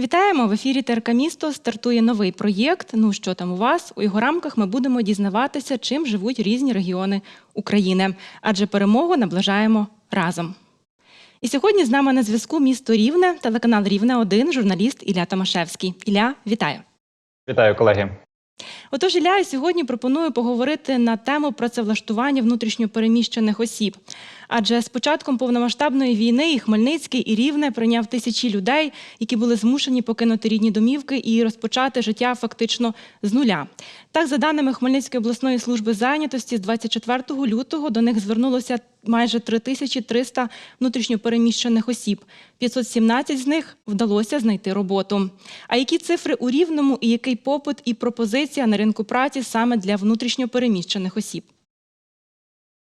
Вітаємо в ефірі ТРК Місто. Стартує новий проєкт. Ну що там у вас? У його рамках ми будемо дізнаватися, чим живуть різні регіони України, адже перемогу наближаємо разом. І сьогодні з нами на зв'язку місто Рівне, телеканал Рівне 1 журналіст Ілля Томашевський. Ілля, вітаю! Вітаю, колеги. Отож, Ілля, сьогодні пропоную поговорити на тему працевлаштування внутрішньопереміщених осіб. Адже з початком повномасштабної війни і Хмельницький, і Рівне прийняв тисячі людей, які були змушені покинути рідні домівки і розпочати життя фактично з нуля. Так, за даними Хмельницької обласної служби зайнятості, з 24 лютого до них звернулося майже 3300 внутрішньопереміщених осіб. 517 з них вдалося знайти роботу. А які цифри у Рівному і який попит і пропозиція на ринку праці саме для внутрішньопереміщених осіб?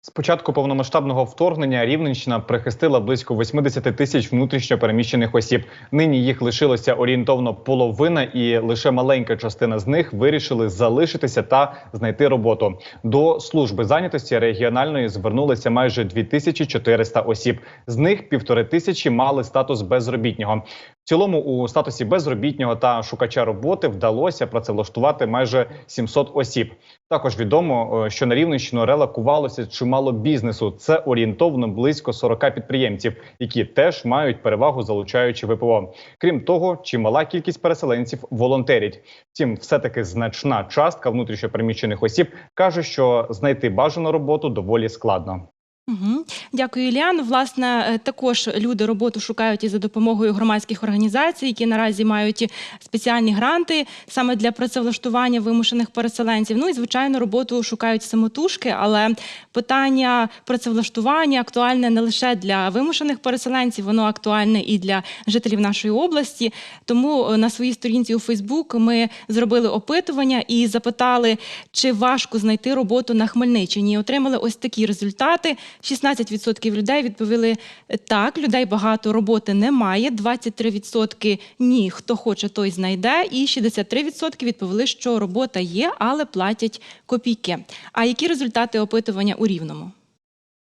З початку повномасштабного вторгнення Рівненщина прихистила близько 80 тисяч внутрішньо переміщених осіб. Нині їх лишилося орієнтовно половина, і лише маленька частина з них вирішили залишитися та знайти роботу. До служби зайнятості регіональної звернулися майже 2400 осіб. З них півтори тисячі мали статус безробітнього. Цілому у статусі безробітнього та шукача роботи вдалося працевлаштувати майже 700 осіб. Також відомо, е, що на Рівненщину релокувалося чимало бізнесу. Це орієнтовно близько 40 підприємців, які теж мають перевагу залучаючи ВПО. Крім того, чимала кількість переселенців волонтерять. Втім, все таки значна частка внутрішньопереміщених осіб каже, що знайти бажану роботу доволі складно. Угу. Дякую, Іллян. Власне, е, також люди роботу шукають і за допомогою громадських організацій, які наразі мають спеціальні гранти саме для працевлаштування вимушених переселенців. Ну і звичайно, роботу шукають самотужки, але питання працевлаштування актуальне не лише для вимушених переселенців, воно актуальне і для жителів нашої області. Тому е, на своїй сторінці у Фейсбук ми зробили опитування і запитали, чи важко знайти роботу на Хмельниччині. І отримали ось такі результати. 16% людей відповіли так, людей багато роботи немає. 23% ні, хто хоче, той знайде. І 63% відповіли, що робота є, але платять копійки. А які результати опитування у рівному?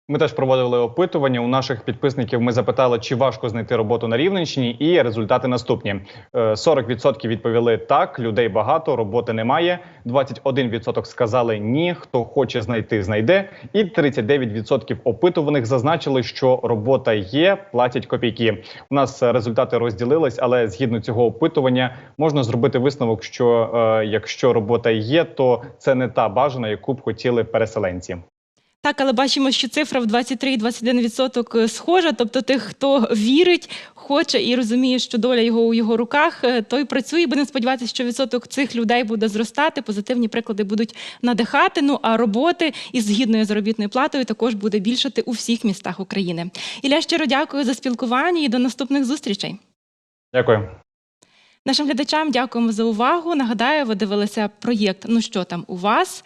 Ми теж проводили опитування. У наших підписників ми запитали, чи важко знайти роботу на Рівненщині, і результати наступні: Е, 40% відповіли так, людей багато, роботи немає. 21% сказали ні, хто хоче знайти, знайде. І 39% опитуваних зазначили, що робота є, платять копійки. У нас е, результати розділились, але згідно цього опитування можна зробити висновок, що е, якщо робота є, то це не та бажана, яку б хотіли переселенці. Так, але бачимо, що цифра в 23-21% схожа. Тобто, тих, хто вірить, хоче і розуміє, що доля його у його руках, е, той працює. Будемо сподіватися, що відсоток цих людей буде зростати. Позитивні приклади будуть надихати. Ну а роботи із гідною заробітною платою також буде більшати у всіх містах України. Ілля, щиро дякую за спілкування і до наступних зустрічей. Дякую. Нашим глядачам дякуємо за увагу. Нагадаю, ви дивилися проєкт Ну що там у вас?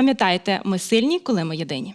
Пам'ятайте, ми сильні, коли ми єдині.